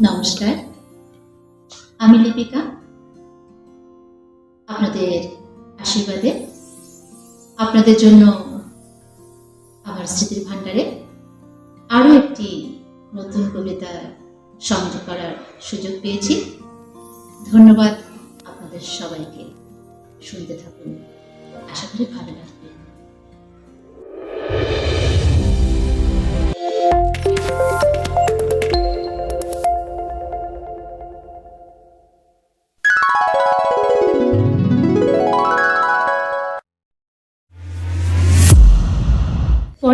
নমস্কার, আমি লিপিকা আপনাদের আশীর্বাদে, আপনাদের জন্য আমার স্মৃতির ভাণ্ডারে আরও একটি নতুন কবিতা সংযোগ করার সুযোগ পেয়েছি। ধন্যবাদ আপনাদের সবাইকে। শুনতে থাকুন। আশা করি ভালো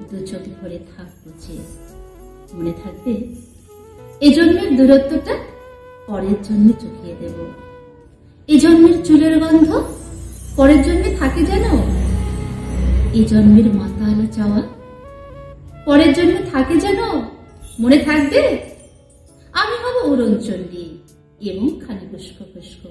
দু চোখ ভরে থাকব যে। মনে থাকবে? এই জন্মের দূরত্বটা পরের জন্মে চুকিয়ে দেব। এই জন্মের চুলের গন্ধ পরের জন্মে থাকে যেন? এই জন্মের মাথা আলো চাওয়া পরের জন্মে থাকে যেন? মনে থাকবে? আমি হব উড়নচণ্ডী এবং খালি পুষ্ক পুষ্ক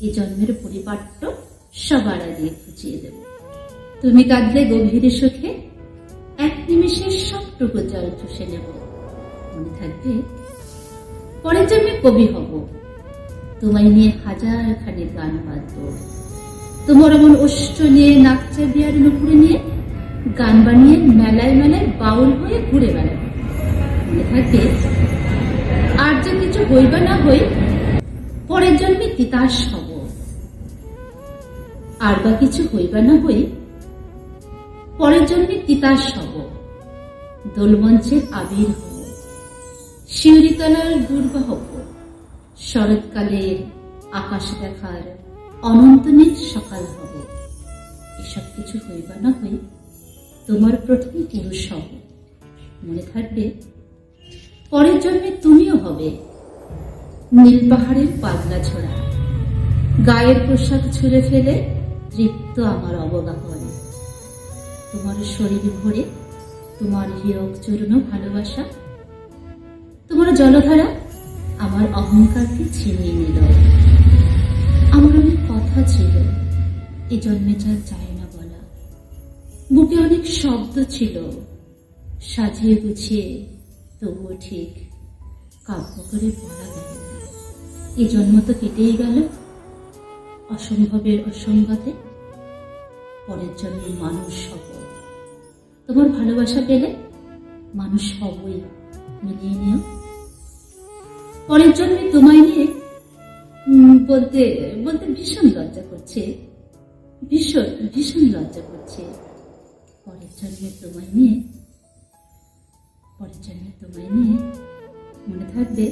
এই জন্মের পরিপাট্য সবার আগে খুঁজিয়ে দেব। তুমি কাঁদলে গভীর সুখে এক নিমেষে সবটুকু জল চুষে নেব। মনে থাকবে পরের জন্মে কবি হব। তোমায় নিয়ে হাজার খানি গান বাঁধব তোমার এমন অষ্ট নিয়ে নাকচা বিয়ার নুপুরে নিয়ে, গান বানিয়ে মেলায় মেলায় বাউল হয়ে ঘুরে বেড়াবো। মনে থাকবে, আর যে কিছু হইবা না হই পরের জন্মে তিতাস হব। আর বা কিছু হইবা না হই পরের জন্মে তিতাস হব। দোলমঞ্চের আবির হব শিউরিতলার দুর্বা হব শরৎকালের আকাশ দেখার অনন্তনীল সকাল হব এসব কিছু হইবা না হই, তোমার প্রথম পুরুষ হব মনে থাকবে, পরের জন্মে তুমিও হবে। নীল পাহাড়ের পাগলা ছোড়া। গায়ের পোশাক ছুঁড়ে ফেলে তৃপ্ত আমার অবগাহন। তোমার শরীর ভরে তোমার হীরক চূর্ণ ভালোবাসা, তোমার জলধারা আমার অহংকারকে ছিনিয়ে নিল। আমার অনেক কথা ছিল, এ জন্মে যা চায় না বলা। বুকে অনেক শব্দ ছিল, সাজিয়ে গুছিয়ে তবুও ঠিক কাব্য করে বলা গেল এ জন্ম তো কেটেই গেল, অসম্ভবের অসম্ভবে পরের জন্য মানুষ হব। তোমার ভালোবাসা পেলে মানুষ হবই মিলিয়ে নিও। পরের জন্মে তোমায় নিয়ে বলতে বলতে ভীষণ লজ্জা করছে, ভীষণ ভীষণ লজ্জা করছে। পরের জন্মে তোমায় নিয়ে, পরের জন্মে তোমায় নিয়ে মনে থাকবে